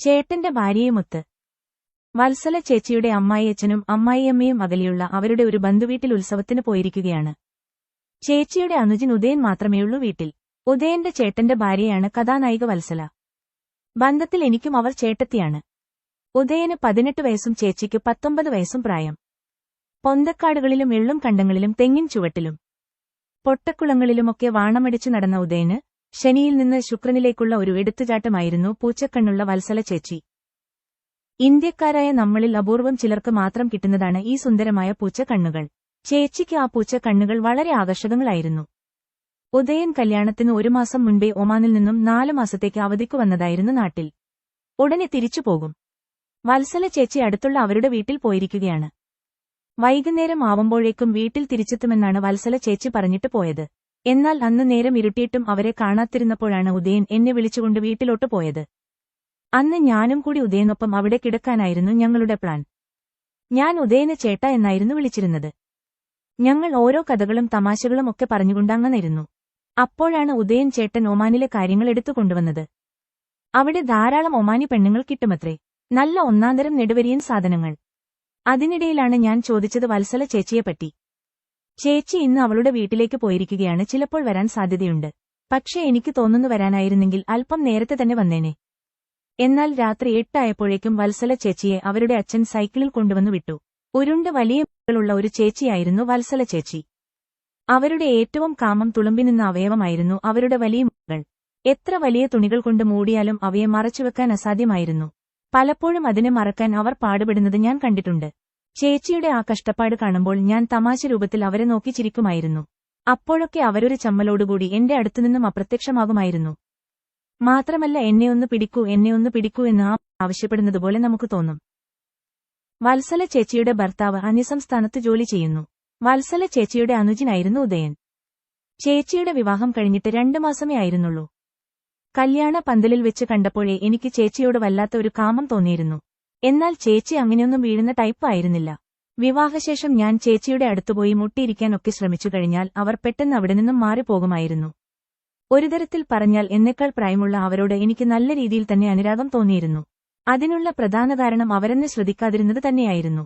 ചേട്ടന്റെ ഭാര്യയുമൊത്ത്. വത്സല ചേച്ചിയുടെ അമ്മായിയച്ഛനും അമ്മായിയമ്മയും അകലെയുള്ള അവരുടെ ഒരു ബന്ധുവീട്ടിൽ ഉത്സവത്തിന് പോയിരിക്കുകയാണ്. ചേച്ചിയുടെ അനുജൻ ഉദയൻ മാത്രമേയുള്ളൂ വീട്ടിൽ. ഉദയന്റെ ചേട്ടന്റെ ഭാര്യയാണ് കഥാനായിക വത്സല. ബന്ധത്തിൽ എനിക്കും അവർ ചേട്ടത്തിയാണ്. ഉദയന് പതിനെട്ട് വയസ്സും ചേച്ചിക്ക് പത്തൊമ്പത് വയസ്സും പ്രായം. പൊന്തക്കാടുകളിലും എള്ളും കണ്ടങ്ങളിലും തെങ്ങിൻ ചുവട്ടിലും. പൊട്ടക്കുളങ്ങളിലുമൊക്കെ വാണമടിച്ചു നടന്ന ഉദയന് ശനിയിൽ നിന്ന് ശുക്രനിലേക്കുള്ള ഒരു എടുത്തുചാട്ടമായിരുന്നു പൂച്ചക്കണ്ണുള്ള വത്സല ചേച്ചി. ഇന്ത്യക്കാരായ നമ്മളിൽ അപൂർവം ചിലർക്ക് മാത്രം കിട്ടുന്നതാണ് ഈ സുന്ദരമായ പൂച്ചക്കണ്ണുകൾ. ചേച്ചിക്ക് ആ പൂച്ചക്കണ്ണുകൾ വളരെ ആകർഷകങ്ങളായിരുന്നു. ഉദയൻ കല്യാണത്തിന് ഒരു മാസം മുൻപേ ഒമാനിൽ നിന്നും നാലു മാസത്തേക്ക് അവധിക്കു വന്നതായിരുന്നു നാട്ടിൽ. ഉടനെ തിരിച്ചു പോകും. വത്സല ചേച്ചി അടുത്തുള്ള അവരുടെ വീട്ടിൽ പോയിരിക്കുകയാണ്. വൈകുന്നേരം ആവുമ്പോഴേക്കും വീട്ടിൽ തിരിച്ചെത്തുമെന്നാണ് വത്സല ചേച്ചി പറഞ്ഞിട്ട് പോയത്. എന്നാൽ അന്ന് നേരം ഇരുട്ടിയിട്ടും അവരെ കാണാത്തിരുന്നപ്പോഴാണ് ഉദയൻ എന്നെ വിളിച്ചുകൊണ്ട് വീട്ടിലോട്ട് പോയത്. അന്ന് ഞാനും കൂടി ഉദയനൊപ്പം അവിടെ കിടക്കാനായിരുന്നു ഞങ്ങളുടെ പ്ലാൻ. ഞാൻ ഉദയന് ചേട്ട എന്നായിരുന്നു വിളിച്ചിരുന്നത്. ഞങ്ങൾ ഓരോ കഥകളും തമാശകളും ഒക്കെ പറഞ്ഞുകൊണ്ടങ്ങനിരുന്നു അപ്പോഴാണ് ഉദയൻ ചേട്ടൻ ഒമാനിലെ കാര്യങ്ങൾ എടുത്തു കൊണ്ടുവന്നത്. അവിടെ ധാരാളം ഒമാനി പെണ്ണുങ്ങൾ കിട്ടുമത്രേ. നല്ല ഒന്നാന്തരം നെടുവരിയൻ സാധനങ്ങൾ. അതിനിടയിലാണ് ഞാൻ ചോദിച്ചത് വത്സല ചേച്ചിയെപ്പറ്റി. ചേച്ചി ഇന്ന് അവളുടെ വീട്ടിലേക്ക് പോയിരിക്കുകയാണ്. ചിലപ്പോൾ വരാൻ സാധ്യതയുണ്ട്. പക്ഷേ എനിക്ക് തോന്നുന്നു വരാനായിരുന്നെങ്കിൽ അല്പം നേരത്തെ തന്നെ വന്നേനെ. എന്നാൽ രാത്രി എട്ടായപ്പോഴേക്കും വത്സല ചേച്ചിയെ അവരുടെ അച്ഛൻ സൈക്കിളിൽ കൊണ്ടുവന്നു വിട്ടു. ഉരുണ്ട് വലിയ മക്കളുള്ള ഒരു ചേച്ചിയായിരുന്നു വത്സല ചേച്ചി. അവരുടെ ഏറ്റവും കാമം തുളുമ്പി നിന്ന അവയവമായിരുന്നു അവരുടെ വലിയ മക്കൾ എത്ര വലിയ തുണികൾ കൊണ്ട് മൂടിയാലും അവയെ മറച്ചുവെക്കാൻ അസാധ്യമായിരുന്നു. പലപ്പോഴും അതിനെ മറക്കാൻ അവർ പാടുപെടുന്നത് ഞാൻ കണ്ടിട്ടുണ്ട്. ചേച്ചിയുടെ ആ കഷ്ടപ്പാട് കാണുമ്പോൾ ഞാൻ തമാശ രൂപത്തിൽ അവരെ നോക്കി ചിരിക്കുമായിരുന്നു. അപ്പോഴൊക്കെ അവരൊരു ചമ്മലോടുകൂടി എന്റെ അടുത്തുനിന്നും അപ്രത്യക്ഷമാകുമായിരുന്നു. മാത്രമല്ല എന്നെ ഒന്ന് പിടിക്കൂ എന്നെ ഒന്ന് പിടിക്കൂ എന്ന് ആ ആവശ്യപ്പെടുന്നതുപോലെ നമുക്ക് തോന്നും. വത്സല ചേച്ചിയുടെ ഭർത്താവ് അന്യസംസ്ഥാനത്ത് ജോലി ചെയ്യുന്നു. വത്സല ചേച്ചിയുടെ അനുജനായിരുന്നു ഉദയൻ. ചേച്ചിയുടെ വിവാഹം കഴിഞ്ഞിട്ട് രണ്ടു മാസമേ ആയിരുന്നുള്ളൂ. കല്യാണ പന്തലിൽ വെച്ച് കണ്ടപ്പോഴേ എനിക്ക് ചേച്ചിയോട് വല്ലാത്ത ഒരു കാമം തോന്നിയിരുന്നു. എന്നാൽ ചേച്ചി അങ്ങനെയൊന്നും വീഴുന്ന ടൈപ്പ് ആയിരുന്നില്ല. വിവാഹശേഷം ഞാൻ ചേച്ചിയുടെ അടുത്തുപോയി മുട്ടിയിരിക്കാനൊക്കെ ശ്രമിച്ചു കഴിഞ്ഞാൽ അവർ പെട്ടെന്ന് അവിടെ നിന്നും മാറിപ്പോകുമായിരുന്നു. ഒരു തരത്തിൽ പറഞ്ഞാൽ എന്നെക്കാൾ പ്രായമുള്ള അവരോട് എനിക്ക് നല്ല രീതിയിൽ തന്നെ അനുരാഗം തോന്നിയിരുന്നു. അതിനുള്ള പ്രധാന കാരണം അവരെന്നെ ശ്രദ്ധിക്കാതിരുന്നത് തന്നെയായിരുന്നു.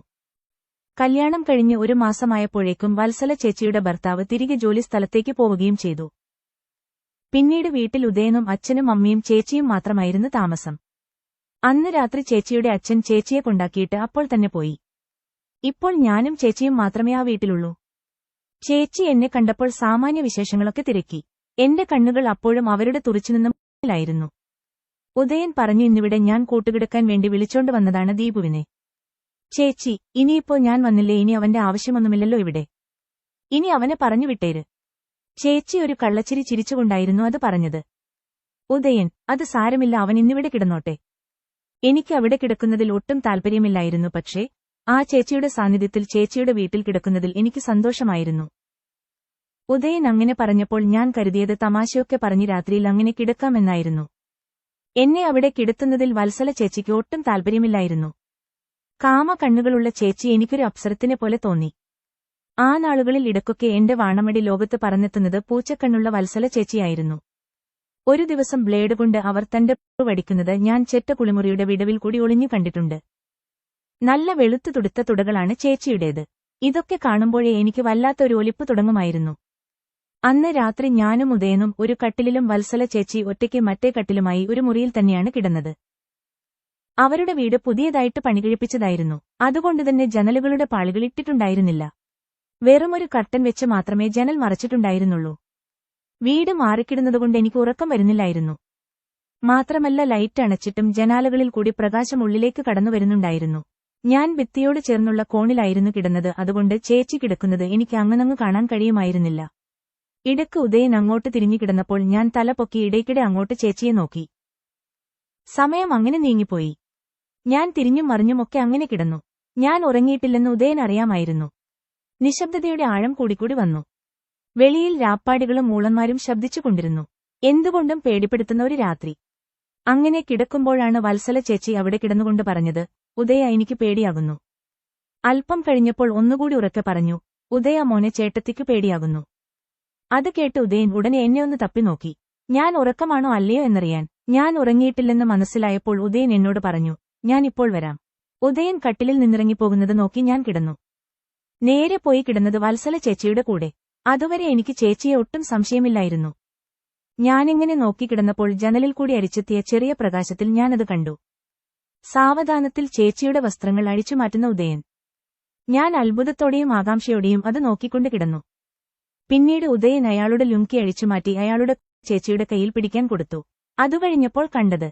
കല്യാണം കഴിഞ്ഞ് ഒരു മാസമായപ്പോഴേക്കും വത്സല ചേച്ചിയുടെ ഭർത്താവ് തിരികെ ജോലി സ്ഥലത്തേക്ക് പോവുകയും ചെയ്തു. പിന്നീട് വീട്ടിൽ ഉദയനും അച്ഛനും അമ്മയും ചേച്ചിയും മാത്രമായിരുന്നു താമസം. അന്ന് രാത്രി ചേച്ചിയുടെ അച്ഛൻ ചേച്ചിയെ കൊണ്ടാക്കിയിട്ട് അപ്പോൾ തന്നെ പോയി. ഇപ്പോൾ ഞാനും ചേച്ചിയും മാത്രമേ ആ വീട്ടിലുള്ളൂ. ചേച്ചി എന്നെ കണ്ടപ്പോൾ സാമാന്യ വിശേഷങ്ങളൊക്കെ തിരക്കി. എന്റെ കണ്ണുകൾ അപ്പോഴും അവരുടെ തുറിച്ചുനിന്നും ഉദയൻ പറഞ്ഞു ഇന്നിവിടെ ഞാൻ കൂട്ടുകിടക്കാൻ വേണ്ടി വിളിച്ചോണ്ട് വന്നതാണ് ദീപുവിനെ. ചേച്ചി ഇനിയിപ്പോ ഞാൻ വന്നില്ലേ? ഇനി അവന്റെ ആവശ്യമൊന്നുമില്ലല്ലോ ഇവിടെ. ഇനി അവനെ പറഞ്ഞു വിട്ടേര്. ചേച്ചി ഒരു കള്ളച്ചിരി ചിരിച്ചുകൊണ്ടായിരുന്നു അത് പറഞ്ഞത്. ഉദയൻ അത് സാരമില്ല അവൻ ഇന്നിവിടെ കിടന്നോട്ടെ. എനിക്ക് അവിടെ കിടക്കുന്നതിൽ ഒട്ടും താൽപ്പര്യമില്ലായിരുന്നു പക്ഷേ ആ ചേച്ചിയുടെ സാന്നിധ്യത്തിൽ ചേച്ചിയുടെ വീട്ടിൽ കിടക്കുന്നതിൽ എനിക്ക് സന്തോഷമായിരുന്നു. ഉദയൻ അങ്ങനെ പറഞ്ഞപ്പോൾ ഞാൻ കരുതിയത് തമാശയൊക്കെ പറഞ്ഞ് രാത്രിയിൽ അങ്ങനെ കിടക്കാമെന്നായിരുന്നു. എന്നെ അവിടെ കിടത്തുന്നതിൽ വത്സല ചേച്ചിക്ക് ഒട്ടും താൽപ്പര്യമില്ലായിരുന്നു കാമ കണ്ണുകളുള്ള ചേച്ചി എനിക്കൊരു അപ്സരത്തിനെ പോലെ തോന്നി. ആ നാളുകളിൽ ഇടക്കൊക്കെ എന്റെ വാണമടി ലോകത്ത് പറന്നെത്തുന്നത് പൂച്ചക്കണ്ണുള്ള വത്സല ചേച്ചിയായിരുന്നു. ഒരു ദിവസം ബ്ലേഡ് കൊണ്ട് അവർ തന്റെ വടിക്കുന്നത് ഞാൻ ചെറ്റ കുളിമുറിയുടെ വിടവിൽ കൂടി ഒളിഞ്ഞു കണ്ടിട്ടുണ്ട്. നല്ല വെളുത്തു തുടുത്ത തുടകളാണ് ചേച്ചിയുടേത്. ഇതൊക്കെ കാണുമ്പോഴേ എനിക്ക് വല്ലാത്തൊരു ഒലിപ്പ് തുടങ്ങുമായിരുന്നു. അന്ന് രാത്രി ഞാനും ഉദയനും ഒരു കട്ടിലിലും വത്സല ചേച്ചി ഒറ്റയ്ക്ക് മറ്റേ കട്ടിലുമായി ഒരു മുറിയിൽ തന്നെയാണ് കിടന്നത്. അവരുടെ വീട് പുതിയതായിട്ട് പണികഴിപ്പിച്ചതായിരുന്നു. അതുകൊണ്ടുതന്നെ ജനലുകളുടെ പാളികൾ ഇട്ടിട്ടുണ്ടായിരുന്നില്ല. വെറുമൊരു കട്ടൻ വെച്ച് മാത്രമേ ജനൽ മറച്ചിട്ടുണ്ടായിരുന്നുള്ളൂ. വീട് മാറിക്കിടുന്നതുകൊണ്ട് എനിക്ക് ഉറക്കം വരുന്നില്ലായിരുന്നു. മാത്രമല്ല ലൈറ്റ് അണച്ചിട്ടും ജനാലകളിൽ കൂടി പ്രകാശം ഉള്ളിലേക്ക് കടന്നു വരുന്നുണ്ടായിരുന്നു. ഞാൻ ഭിത്തിയോട് ചേർന്നുള്ള കോണിലായിരുന്നു കിടന്നത് അതുകൊണ്ട് ചേച്ചി കിടക്കുന്നത് എനിക്ക് അങ്ങനങ്ങ് കാണാൻ കഴിയുമായിരുന്നില്ല. ഇടയ്ക്ക് ഉദയൻ അങ്ങോട്ട് തിരിഞ്ഞു കിടന്നപ്പോൾ ഞാൻ തല പൊക്കി ഇടയ്ക്കിടെ അങ്ങോട്ട് ചേച്ചിയെ നോക്കി. സമയം അങ്ങനെ നീങ്ങിപ്പോയി. ഞാൻ തിരിഞ്ഞും മറിഞ്ഞുമൊക്കെ അങ്ങനെ കിടന്നു. ഞാൻ ഉറങ്ങിയിട്ടില്ലെന്ന് ഉദയൻ അറിയാമായിരുന്നു. നിശബ്ദതയുടെ ആഴം കൂടിക്കൂടി വന്നു. വെളിയിൽ രാപ്പാടികളും മൂളന്മാരും ശബ്ദിച്ചുകൊണ്ടിരുന്നു എന്തുകൊണ്ടും പേടിപ്പെടുത്തുന്ന ഒരു രാത്രി. അങ്ങനെ കിടക്കുമ്പോഴാണ് വത്സല ചേച്ചി അവിടെ കിടന്നുകൊണ്ട് പറഞ്ഞത് ഉദയ എനിക്ക് പേടിയാകുന്നു അല്പം കഴിഞ്ഞപ്പോൾ ഒന്നുകൂടി ഉറക്കെ പറഞ്ഞു ഉദയ മോനെ ചേട്ടത്തിക്ക് പേടിയാകുന്നു അത് കേട്ട് ഉദയൻ ഉടനെ എന്നെ ഒന്ന് തപ്പി നോക്കി. ഞാൻ ഉറക്കമാണോ അല്ലയോ എന്നറിയാൻ. ഞാൻ ഉറങ്ങിയിട്ടില്ലെന്ന് മനസ്സിലായപ്പോൾ ഉദയൻ എന്നോട് പറഞ്ഞു ഞാൻ ഇപ്പോൾ വരാം. ഉദയൻ കട്ടിലിൽ നിന്നിറങ്ങിപ്പോകുന്നത് നോക്കി ഞാൻ കിടന്നു. നേരെ പോയി കിടന്നത് വത്സല ചേച്ചിയുടെ കൂടെ. അതുവരെ എനിക്ക് ചേച്ചിയെ ഒട്ടും സംശയമില്ലായിരുന്നു. ഞാനിങ്ങനെ നോക്കിക്കിടന്നപ്പോൾ ജനലിൽ കൂടി അരിച്ചെത്തിയ ചെറിയ പ്രകാശത്തിൽ ഞാനത് കണ്ടു. സാവധാനത്തിൽ ചേച്ചിയുടെ വസ്ത്രങ്ങൾ അഴിച്ചുമാറ്റുന്ന ഉദയൻ. ഞാൻ അത്ഭുതത്തോടെയും ആകാംക്ഷയോടെയും അത് നോക്കിക്കൊണ്ട് കിടന്നു. പിന്നീട് ഉദയൻ അയാളുടെ ലുങ്കി അഴിച്ചുമാറ്റി അയാളുടെ ചേച്ചിയുടെ കയ്യിൽ പിടിക്കാൻ കൊടുത്തു. അതുകഴിഞ്ഞപ്പോൾ കണ്ടത്.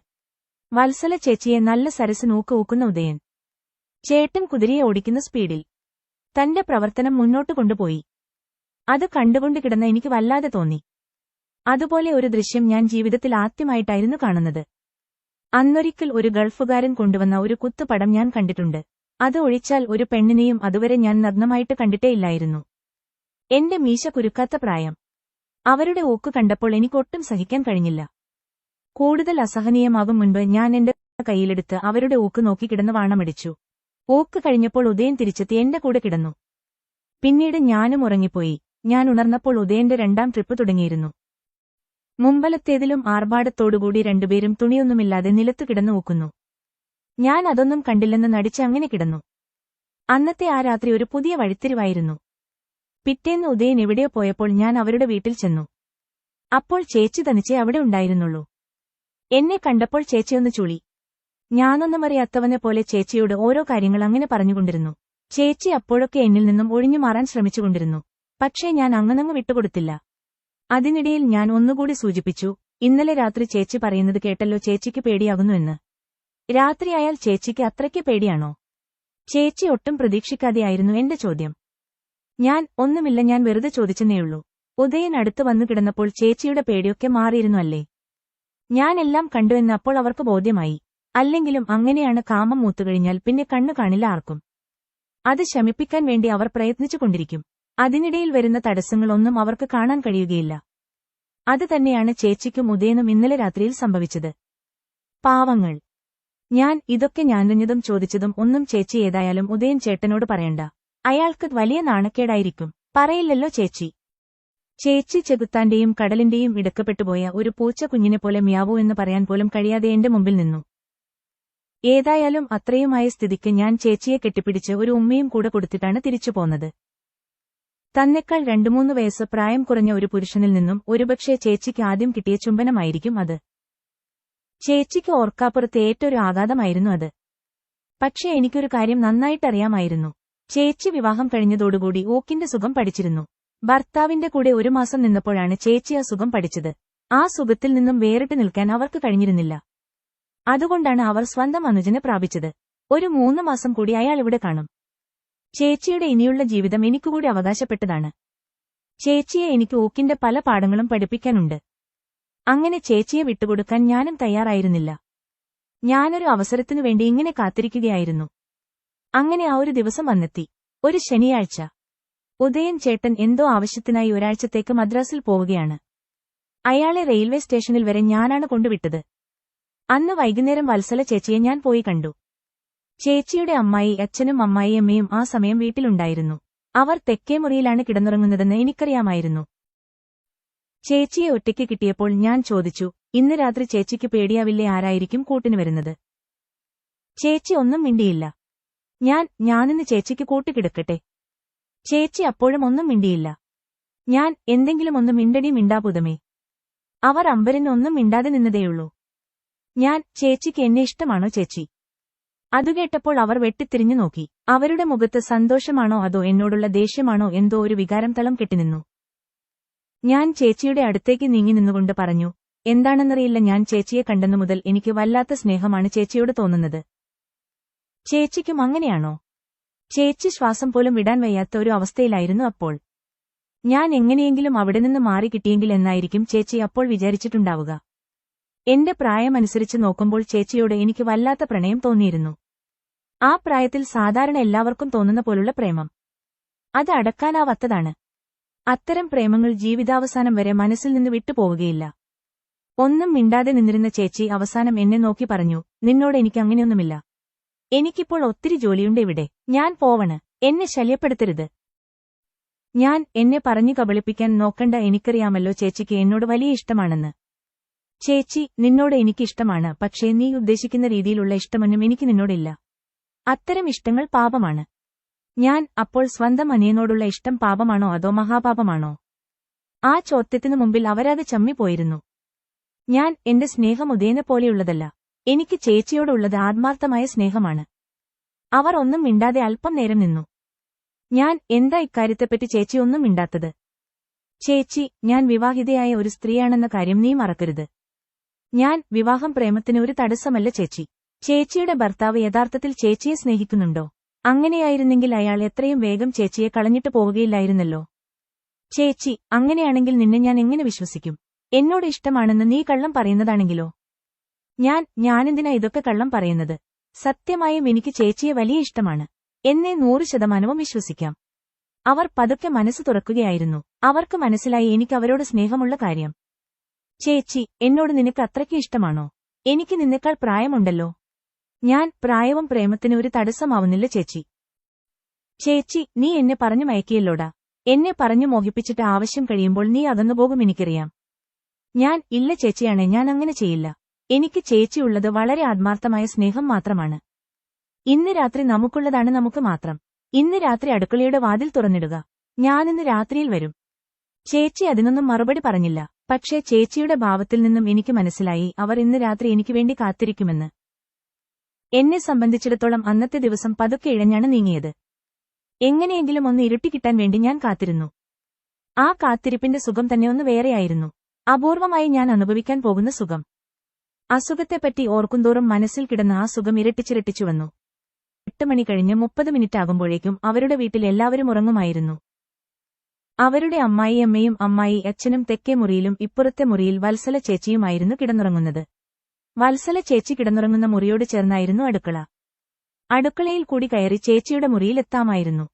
വത്സല ചേച്ചിയെ നല്ല സരസ് നോക്ക് ഊക്കുന്ന ഉദയൻ. ചേട്ടൻ കുതിരയെ ഓടിക്കുന്ന സ്പീഡിൽ. തന്റെ പ്രവർത്തനം മുന്നോട്ട് കൊണ്ടുപോയി. അത് കണ്ടുകൊണ്ട് കിടന്ന എനിക്ക് വല്ലാതെ തോന്നി. അതുപോലെ ഒരു ദൃശ്യം ഞാൻ ജീവിതത്തിൽ ആദ്യമായിട്ടായിരുന്നു കാണുന്നത്. അന്നൊരിക്കൽ ഒരു ഗൾഫുകാരൻ കൊണ്ടുവന്ന ഒരു കുത്തുപടം ഞാൻ കണ്ടിട്ടുണ്ട്. അത് ഒഴിച്ചാൽ ഒരു പെണ്ണിനെയും അതുവരെ ഞാൻ നഗ്നമായിട്ട് കണ്ടിട്ടേയില്ലായിരുന്നു എന്റെ മീശ കുരുക്കാത്ത പ്രായം. അവരുടെ ഓക്ക് കണ്ടപ്പോൾ എനിക്കൊട്ടും സഹിക്കാൻ കഴിഞ്ഞില്ല. കൂടുതൽ അസഹനീയമാകും മുൻപ് ഞാൻ എന്റെ കയ്യിലെടുത്ത് അവരുടെ ഓക്ക് നോക്കി കിടന്ന് വാണമടിച്ചു. ഓക്ക് കഴിഞ്ഞപ്പോൾ ഉദയം തിരിച്ചെത്തി എന്റെ കൂടെ കിടന്നു. പിന്നീട് ഞാനും ഉറങ്ങിപ്പോയി. ഞാൻ ഉണർന്നപ്പോൾ ഉദയന്റെ രണ്ടാം ട്രിപ്പ് തുടങ്ങിയിരുന്നു. മുമ്പലത്തേതിലും ആർഭാടത്തോടുകൂടി രണ്ടുപേരും തുണിയൊന്നുമില്ലാതെ നിലത്തു കിടന്നു ഊക്കുന്നു. ഞാൻ അതൊന്നും കണ്ടില്ലെന്ന് നടിച്ച് അങ്ങനെ കിടന്നു. അന്നത്തെ ആ രാത്രി ഒരു പുതിയ വഴിത്തിരിവായിരുന്നു. പിറ്റേന്ന് ഉദയൻ എവിടെയോ പോയപ്പോൾ ഞാൻ അവരുടെ വീട്ടിൽ ചെന്നു. അപ്പോൾ ചേച്ചി തനിച്ചേ അവിടെ ഉണ്ടായിരുന്നുള്ളൂ. എന്നെ കണ്ടപ്പോൾ ചേച്ചിയൊന്ന് ചുളി. ഞാനൊന്നും അറിയാത്തവനെ പോലെ ചേച്ചിയോട് ഓരോ കാര്യങ്ങൾ അങ്ങനെ പറഞ്ഞുകൊണ്ടിരുന്നു. ചേച്ചി അപ്പോഴൊക്കെ എന്നിൽ നിന്നും ഒഴിഞ്ഞു മാറാൻ ശ്രമിച്ചുകൊണ്ടിരുന്നു. പക്ഷേ ഞാൻ അങ്ങനങ്ങ് വിട്ടുകൊടുത്തില്ല. അതിനിടയിൽ ഞാൻ ഒന്നുകൂടി സൂചിപ്പിച്ചു ഇന്നലെ രാത്രി ചേച്ചി പറയുന്നത് കേട്ടല്ലോ ചേച്ചിക്ക് പേടിയാകുന്നു എന്ന്. രാത്രിയായാൽ ചേച്ചിക്ക് അത്രയ്ക്ക് പേടിയാണോ? ചേച്ചി ഒട്ടും പ്രതീക്ഷിക്കാതെയായിരുന്നു എന്റെ ചോദ്യം. ഞാൻ ഒന്നുമില്ല ഞാൻ വെറുതെ ചോദിച്ചെന്നേയുള്ളൂ ഉദയൻ അടുത്ത് വന്നു കിടന്നപ്പോൾ ചേച്ചിയുടെ പേടിയൊക്കെ മാറിയിരുന്നു അല്ലേ? ഞാൻ എല്ലാം കണ്ടു അപ്പോൾ അവർക്ക് ബോധ്യമായി. അല്ലെങ്കിലും അങ്ങനെയാണ് കാമം മൂത്തുകഴിഞ്ഞാൽ പിന്നെ കണ്ണു കാണില്ല ആർക്കും. അത് ശമിപ്പിക്കാൻ വേണ്ടി അവർ പ്രയത്നിച്ചുകൊണ്ടിരിക്കും അതിനിടയിൽ വരുന്ന തടസ്സങ്ങളൊന്നും അവർക്ക് കാണാൻ കഴിയുകയില്ല. അത് തന്നെയാണ് ചേച്ചിക്കും ഉദയനും ഇന്നലെ രാത്രിയിൽ സംഭവിച്ചത്. പാവങ്ങൾ. ഞാൻ ഇതൊക്കെ ഞാനഞ്ഞതും ചോദിച്ചതും ഒന്നും ചേച്ചി ഏതായാലും ഉദയൻ ചേട്ടനോട് പറയണ്ട. അയാൾക്ക് വലിയ നാണക്കേടായിരിക്കും. പറയില്ലല്ലോ ചേച്ചി. ചേച്ചി ചെകുത്താന്റെയും കടലിന്റെയും ഇടക്കപ്പെട്ടുപോയ ഒരു പൂച്ച കുഞ്ഞിനെ പോലെ മ്യാവോ എന്ന് പറയാൻ പോലും കഴിയാതെ എന്റെ മുമ്പിൽ നിന്നു. ഏതായാലും അത്രയുമായ സ്ഥിതിക്ക് ഞാൻ ചേച്ചിയെ കെട്ടിപ്പിടിച്ച് ഒരു ഉമ്മയും കൂടെ കൊടുത്തിട്ടാണ് തിരിച്ചു പോന്നത്. തന്നെക്കാൾ രണ്ടുമൂന്ന് വയസ്സ് പ്രായം കുറഞ്ഞ ഒരു പുരുഷനിൽ നിന്നും ഒരുപക്ഷെ ചേച്ചിക്ക് ആദ്യം കിട്ടിയ ചുംബനമായിരിക്കും അത്. ചേച്ചിക്ക് ഓർക്കാപ്പുറത്ത് ഏറ്റൊരു ആഘാതമായിരുന്നു അത്. പക്ഷെ എനിക്കൊരു കാര്യം നന്നായിട്ടറിയാമായിരുന്നു. ചേച്ചി വിവാഹം കഴിഞ്ഞതോടുകൂടി ഓക്കിന്റെ സുഖം പഠിച്ചിരുന്നു. ഭർത്താവിന്റെ കൂടെ ഒരു മാസം നിന്നപ്പോഴാണ് ചേച്ചി ആ സുഖം പഠിച്ചത്. ആ സുഖത്തിൽ നിന്നും വേറിട്ട് നിൽക്കാൻ അവർക്ക് കഴിഞ്ഞിരുന്നില്ല. അതുകൊണ്ടാണ് അവർ സ്വന്തം അനുജനെ പ്രാപിച്ചത്. ഒരു മൂന്ന് മാസം കൂടി അയാൾ ഇവിടെ കാണും. ചേച്ചിയുടെ ഇനിയുള്ള ജീവിതം എനിക്കുകൂടി അവകാശപ്പെട്ടതാണ്. ചേച്ചിയെ എനിക്ക് ഓക്കിന്റെ പല പാഠങ്ങളും പഠിപ്പിക്കാനുണ്ട്. അങ്ങനെ ചേച്ചിയെ വിട്ടുകൊടുക്കാൻ ഞാനും തയ്യാറായിരുന്നില്ല. ഞാനൊരു അവസരത്തിനു വേണ്ടി ഇങ്ങനെ കാത്തിരിക്കുകയായിരുന്നു. അങ്ങനെ ആ ഒരു ദിവസം വന്നെത്തി. ഒരു ശനിയാഴ്ച. ഉദയൻ ചേട്ടൻ എന്തോ ആവശ്യത്തിനായി ഒരാഴ്ചത്തേക്ക് മദ്രാസിൽ പോവുകയാണ്. അയാളെ റെയിൽവേ സ്റ്റേഷനിൽ വരെ ഞാനാണ് കൊണ്ടുവിട്ടത്. അന്ന് വൈകുന്നേരം വത്സല ചേച്ചിയെ ഞാൻ പോയി കണ്ടു. ചേച്ചിയുടെ അമ്മായി അച്ഛനും അമ്മായിയമ്മയും ആ സമയം വീട്ടിലുണ്ടായിരുന്നു. അവർ തെക്കേ മുറിയിലാണ് കിടന്നുറങ്ങുന്നതെന്ന് എനിക്കറിയാമായിരുന്നു. ചേച്ചിയെ ഒറ്റയ്ക്ക് കിട്ടിയപ്പോൾ ഞാൻ ചോദിച്ചു ഇന്ന് രാത്രി ചേച്ചിക്ക് പേടിയാവില്ലേ ആരായിരിക്കും കൂട്ടിന് വരുന്നത്? ചേച്ചി ഒന്നും മിണ്ടിയില്ല. ഞാൻ ഞാനിന്ന് ചേച്ചിക്ക് കൂട്ടുകിടക്കട്ടെ ചേച്ചി അപ്പോഴും ഒന്നും മിണ്ടിയില്ല. ഞാൻ എന്തെങ്കിലും ഒന്ന് മിണ്ടടി മിണ്ടാപുതമേ അവർ അമ്പരനൊന്നും മിണ്ടാതെ നിന്നതേയുള്ളൂ. ഞാൻ ചേച്ചിക്ക് എന്നെ ഇഷ്ടമാണോ ചേച്ചി? അതു കേട്ടപ്പോൾ അവർ വെട്ടിത്തിരിഞ്ഞു നോക്കി. അവരുടെ മുഖത്ത് സന്തോഷമാണോ അതോ എന്നോടുള്ള ദേഷ്യമാണോ എന്തോ ഒരു വികാരം തളം കെട്ടിനിന്നു. ഞാൻ ചേച്ചിയുടെ അടുത്തേക്ക് നീങ്ങി നിന്നുകൊണ്ട് പറഞ്ഞു എന്താണെന്നറിയില്ല ഞാൻ ചേച്ചിയെ കണ്ടെന്നു മുതൽ എനിക്ക് വല്ലാത്ത സ്നേഹമാണ് ചേച്ചിയോട് തോന്നുന്നത്. ചേച്ചിക്കും അങ്ങനെയാണോ? ചേച്ചി ശ്വാസം പോലും വിടാൻ വയ്യാത്ത ഒരു അവസ്ഥയിലായിരുന്നു അപ്പോൾ. ഞാൻ എങ്ങനെയെങ്കിലും അവിടെ നിന്ന് മാറി കിട്ടിയെങ്കിൽ എന്നായിരിക്കും ചേച്ചി അപ്പോൾ വിചാരിച്ചിട്ടുണ്ടാവുക. എന്റെ പ്രായമനുസരിച്ച് നോക്കുമ്പോൾ ചേച്ചിയോട് എനിക്ക് വല്ലാത്ത പ്രണയം തോന്നിയിരുന്നു. ആ പ്രായത്തിൽ സാധാരണ എല്ലാവർക്കും തോന്നുന്ന പോലുള്ള പ്രേമം. അത് അടക്കാനാവാത്തതാണ്. അത്തരം പ്രേമങ്ങൾ ജീവിതാവസാനം വരെ മനസ്സിൽ നിന്ന് വിട്ടുപോവുകയില്ല. ഒന്നും മിണ്ടാതെ നിന്നിരുന്ന ചേച്ചി അവസാനം എന്നെ നോക്കി പറഞ്ഞു നിന്നോട് എനിക്ക് അങ്ങനെയൊന്നുമില്ല. എനിക്കിപ്പോൾ ഒത്തിരി ജോലിയുണ്ട് ഇവിടെ. ഞാൻ പോവണ്. എന്നെ ശല്യപ്പെടുത്തരുത്. ഞാൻ എന്നെ പറഞ്ഞു കബളിപ്പിക്കാൻ നോക്കണ്ട എനിക്കറിയാമല്ലോ ചേച്ചിക്ക് എന്നോട് വലിയ ഇഷ്ടമാണെന്ന്. ചേച്ചി നിന്നോട് എനിക്കിഷ്ടമാണ് പക്ഷേ നീ ഉദ്ദേശിക്കുന്ന രീതിയിലുള്ള ഇഷ്ടമൊന്നും എനിക്ക് നിന്നോടില്ല. അത്തരം ഇഷ്ടങ്ങൾ പാപമാണ്. ഞാൻ അപ്പോൾ സ്വന്തം അനിയനോടുള്ള ഇഷ്ടം പാപമാണോ അതോ മഹാപാപമാണോ? ആ ചോദ്യത്തിനു മുമ്പിൽ അവരത് ചമ്മിപ്പോയിരുന്നു. ഞാൻ എന്റെ സ്നേഹം ഉദയനെ പോലെയുള്ളതല്ല. എനിക്ക് ചേച്ചിയോടുള്ളത് ആത്മാർത്ഥമായ സ്നേഹമാണ്. അവർ ഒന്നും മിണ്ടാതെ അല്പം നേരം നിന്നു. ഞാൻ എന്താ ഇക്കാര്യത്തെപ്പറ്റി ചേച്ചി ഒന്നും മിണ്ടാത്തത്? ചേച്ചി ഞാൻ വിവാഹിതയായ ഒരു സ്ത്രീയാണെന്ന കാര്യം നീ മറക്കരുത്. ഞാൻ വിവാഹം പ്രേമത്തിന് ഒരു തടസ്സമല്ല ചേച്ചി. ചേച്ചിയുടെ ഭർത്താവ് യഥാർത്ഥത്തിൽ ചേച്ചിയെ സ്നേഹിക്കുന്നുണ്ടോ? അങ്ങനെയായിരുന്നെങ്കിൽ അയാൾ എത്രയും വേഗം ചേച്ചിയെ കളഞ്ഞിട്ട് പോവുകയില്ലായിരുന്നല്ലോ. ചേച്ചി അങ്ങനെയാണെങ്കിൽ നിന്നെ ഞാൻ എങ്ങനെ വിശ്വസിക്കും? എന്നോട് ഇഷ്ടമാണെന്ന് നീ കള്ളം പറയുന്നതാണെങ്കിലോ? ഞാൻ ഞാനെന്തിനാ ഇതൊക്കെ കള്ളം പറയുന്നത്? സത്യമായും എനിക്ക് ചേച്ചിയെ വലിയ ഇഷ്ടമാണ്. എന്നെ നൂറ് ശതമാനവും വിശ്വസിക്കാം. അവർ പതുക്കെ മനസ്സ് തുറക്കുകയായിരുന്നു. അവർക്ക് മനസ്സിലായി എനിക്ക് അവരോട് സ്നേഹമുള്ള കാര്യം. ചേച്ചി എന്നോട് നിനക്ക് അത്രയ്ക്ക് ഇഷ്ടമാണോ? എനിക്ക് നിന്നേക്കാൾ പ്രായമുണ്ടല്ലോ. ഞാൻ പ്രായവും പ്രേമത്തിന് ഒരു തടസ്സമാവുന്നില്ല ചേച്ചി. ചേച്ചി നീ എന്നെ പറഞ്ഞു മയക്കിയല്ലോടാ. എന്നെ പറഞ്ഞു മോഹിപ്പിച്ചിട്ട് ആവശ്യം കഴിയുമ്പോൾ നീ അകന്നുപോകും എനിക്കറിയാം. ഞാൻ ഇല്ല ചേച്ചിയാണെ ഞാൻ അങ്ങനെ ചെയ്യില്ല. എനിക്ക് ചേച്ചിയുള്ളത് വളരെ ആത്മാർത്ഥമായ സ്നേഹം മാത്രമാണ്. ഇന്ന് രാത്രി നമുക്കുള്ളതാണ് നമുക്ക് മാത്രം. ഇന്ന് രാത്രി അടുക്കളയുടെ വാതിൽ തുറന്നിടുക. ഞാനിന്ന് രാത്രിയിൽ വരും. ചേച്ചി അതിനൊന്നും മറുപടി പറഞ്ഞില്ല. പക്ഷേ ചേച്ചിയുടെ ഭാവത്തിൽ നിന്നും എനിക്ക് മനസ്സിലായി അവർ ഇന്ന് രാത്രി എനിക്ക് വേണ്ടി കാത്തിരിക്കുമെന്ന്. എന്നെ സംബന്ധിച്ചിടത്തോളം അന്നത്തെ ദിവസം പതുക്കെ ഇഴഞ്ഞാണ് നീങ്ങിയത്. എങ്ങനെയെങ്കിലും ഒന്ന് ഇരുട്ടിക്കിട്ടാൻ വേണ്ടി ഞാൻ കാത്തിരുന്നു. ആ കാത്തിരിപ്പിന്റെ സുഖം തന്നെ ഒന്ന് വേറെയായിരുന്നു. അപൂർവമായി ഞാൻ അനുഭവിക്കാൻ പോകുന്ന സുഖം. അസുഖത്തെപ്പറ്റി ഓർക്കുന്തോറും മനസ്സിൽ കിടന്ന ആ സുഖം ഇരട്ടിച്ചിരട്ടിച്ചു വന്നു. എട്ട് മണി കഴിഞ്ഞ് മുപ്പത് മിനിറ്റ് ആകുമ്പോഴേക്കും അവരുടെ വീട്ടിൽ എല്ലാവരും ഉറങ്ങുമായിരുന്നു. അവരുടെ അമ്മായിയമ്മയും അമ്മായി അച്ഛനും തെക്കേ മുറിയിലും ഇപ്പുറത്തെ മുറിയിൽ വത്സല ചേച്ചിയുമായിരുന്നു കിടന്നുറങ്ങുന്നത്. വത്സല ചേച്ചി കിടന്നുറങ്ങുന്ന മുറിയോട് ചേർന്നായിരുന്നു അടുക്കള. അടുക്കളയിൽ കൂടി കയറി ചേച്ചിയുടെ മുറിയിലെത്താമായിരുന്നു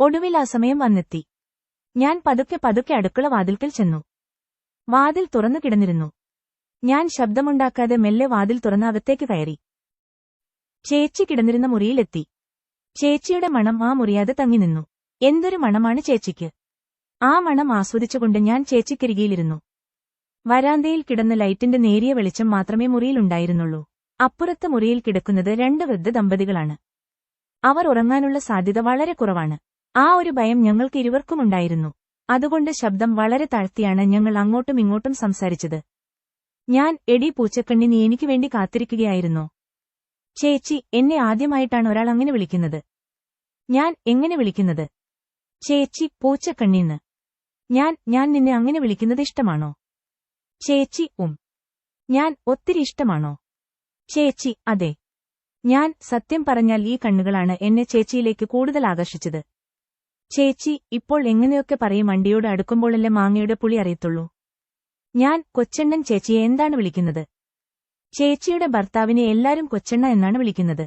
ഒടുവിൽ ആ സമയം വന്നെത്തി. ഞാൻ പതുക്കെ പതുക്കെ അടുക്കള വാതിൽക്കൽ ചെന്നു. വാതിൽ തുറന്നു കിടന്നിരുന്നു. ഞാൻ ശബ്ദമുണ്ടാക്കാതെ മെല്ലെ വാതിൽ തുറന്ന് അകത്തേക്ക് കയറി. ചേച്ചി കിടന്നിരുന്ന മുറിയിലെത്തി ചേച്ചിയുടെ മണം ആ മുറിയാതെ തങ്ങി നിന്നു. എന്തൊരു മണമാണ് ചേച്ചിക്ക്. ആ മണം ആസ്വദിച്ചുകൊണ്ട് ഞാൻ ചേച്ചിക്കരികിയിലിരുന്നു. വരാന്തയിൽ കിടന്ന ലൈറ്റിന്റെ നേരിയ വെളിച്ചം മാത്രമേ മുറിയിലുണ്ടായിരുന്നുള്ളൂ അപ്പുറത്ത് മുറിയിൽ കിടക്കുന്നത് രണ്ട് വൃദ്ധ ദമ്പതികളാണ്. അവർ ഉറങ്ങാനുള്ള സാധ്യത വളരെ കുറവാണ്. ആ ഒരു ഭയം ഞങ്ങൾക്ക് ഇരുവർക്കുമുണ്ടായിരുന്നു അതുകൊണ്ട് ശബ്ദം വളരെ താഴ്ത്തിയാണ് ഞങ്ങൾ അങ്ങോട്ടും ഇങ്ങോട്ടും സംസാരിച്ചത്. ഞാൻ എടി പൂച്ചക്കണ്ണി നീ എനിക്ക് വേണ്ടി കാത്തിരിക്കുകയായിരുന്നു. ചേച്ചി എന്നെ ആദ്യമായിട്ടാണ് ഒരാൾ അങ്ങനെ വിളിക്കുന്നത്. ഞാൻ എങ്ങനെ വിളിക്കുന്നത്? ചേച്ചി പൂച്ചക്കണ്ണിന്ന് ഞാൻ ഞാൻ നിന്നെ അങ്ങനെ വിളിക്കുന്നത് ഇഷ്ടമാണോ? ചേച്ചി ഉം. ഞാൻ ഒത്തിരി ഇഷ്ടമാണോ? ചേച്ചി അതെ. ഞാൻ സത്യം പറഞ്ഞാൽ ഈ കണ്ണുകളാണ് എന്നെ ചേച്ചിയിലേക്ക് കൂടുതൽ ആകർഷിച്ചത്. ചേച്ചി ഇപ്പോൾ എങ്ങനെയൊക്കെ പറയും വണ്ടിയോട് അടുക്കുമ്പോഴല്ലേ മാങ്ങയുടെ പുളി അറിയത്തുള്ളൂ? ഞാൻ കൊച്ചെണ്ണൻ ചേച്ചിയെ എന്താണ് വിളിക്കുന്നത്? ചേച്ചിയുടെ ഭർത്താവിനെ എല്ലാരും കൊച്ചെണ്ണ എന്നാണ് വിളിക്കുന്നത്.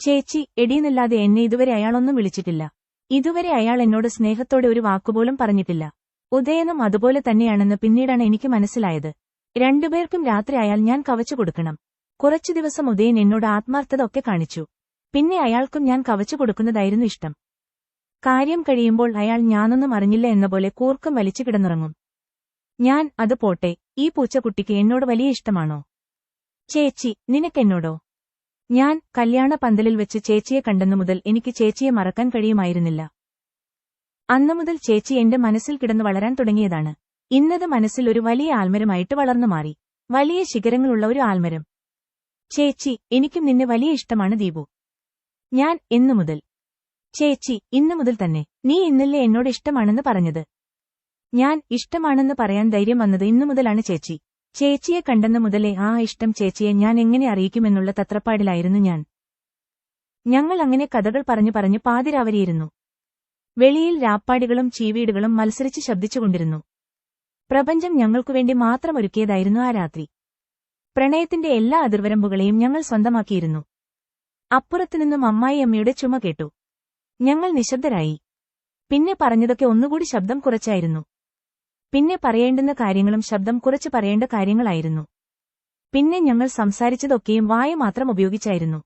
ചേച്ചി എടിയെന്നില്ലാതെ എന്നെ ഇതുവരെ അയാളൊന്നും വിളിച്ചിട്ടില്ല. ഇതുവരെ അയാൾ എന്നോട് സ്നേഹത്തോടെ ഒരു വാക്കുപോലും പറഞ്ഞിട്ടില്ല. ഉദയനും അതുപോലെ തന്നെയാണെന്ന് പിന്നീടാണ് എനിക്ക് മനസ്സിലായത്. രണ്ടുപേർക്കും രാത്രിയായാൽ ഞാൻ കവച്ചു കൊടുക്കണം. കുറച്ചു ദിവസം ഉദയൻ എന്നോട് ആത്മാർത്ഥത ഒക്കെ കാണിച്ചു. പിന്നെ അയാൾക്കും ഞാൻ കവച്ചു കൊടുക്കുന്നതായിരുന്നു ഇഷ്ടം. കാര്യം കഴിയുമ്പോൾ അയാൾ ഞാനൊന്നും അറിഞ്ഞില്ല എന്ന പോലെ കൂർക്കം വലിച്ചു കിടന്നിറങ്ങും. ഞാൻ അത് പോട്ടെ ഈ പൂച്ചക്കുട്ടിക്ക് എന്നോട് വലിയ ഇഷ്ടമാണോ? ചേച്ചി നിനക്കെന്നോടോ ഞാൻ കല്യാണ പന്തലിൽ വെച്ച് ചേച്ചിയെ കണ്ടെന്നു മുതൽ എനിക്ക് ചേച്ചിയെ മറക്കാൻ കഴിയുമായിരുന്നില്ല. അന്നു മുതൽ ചേച്ചി എന്റെ മനസ്സിൽ കിടന്നു വളരാൻ തുടങ്ങിയതാണ്. ഇന്നത് മനസ്സിൽ ഒരു വലിയ ആൽമരമായിട്ട് വളർന്നു മാറി. വലിയ ശിഖരങ്ങളുള്ള ഒരു ആൽമരം. ചേച്ചി എനിക്കും നിന്നെ വലിയ ഇഷ്ടമാണ് ദീപു. ഞാൻ എന്നു മുതൽ. ചേച്ചി ഇന്നു മുതൽ തന്നെ. നീ ഇന്നല്ലേ എന്നോട് ഇഷ്ടമാണെന്ന് പറഞ്ഞത്. ഞാൻ ഇഷ്ടമാണെന്ന് പറയാൻ ധൈര്യം വന്നത് ഇന്നു മുതലാണ് ചേച്ചി. ചേച്ചിയെ കണ്ടെന്ന് മുതലേ ആ ഇഷ്ടം ചേച്ചിയെ ഞാൻ എങ്ങനെ അറിയിക്കുമെന്നുള്ള തത്രപ്പാടിലായിരുന്നു ഞാൻ. ഞങ്ങൾ അങ്ങനെ കഥകൾ പറഞ്ഞു പറഞ്ഞു പാതിരാവരിയിരുന്നു. വെളിയിൽ രാപ്പാടികളും ചീവീടുകളും മത്സരിച്ച് ശബ്ദിച്ചുകൊണ്ടിരുന്നു. പ്രപഞ്ചം ഞങ്ങൾക്കുവേണ്ടി മാത്രം ഒരുക്കിയതായിരുന്നു ആ രാത്രി. പ്രണയത്തിന്റെ എല്ലാ അതിർവരമ്പുകളെയും ഞങ്ങൾ സ്വന്തമാക്കിയിരുന്നു. അപ്പുറത്തുനിന്നും അമ്മായിയമ്മയുടെ ചുമ കേട്ടു. ഞങ്ങൾ നിശബ്ദരായി. പിന്നെ പറഞ്ഞതൊക്കെ ഒന്നുകൂടി ശബ്ദം കുറച്ചായിരുന്നു. പിന്നെ പറയേണ്ടുന്ന കാര്യങ്ങളും ശബ്ദം കുറച്ച് പറയേണ്ട കാര്യങ്ങളായിരുന്നു. പിന്നെ ഞങ്ങൾ സംസാരിച്ചതൊക്കെയും വായ മാത്രം ഉപയോഗിച്ചായിരുന്നു.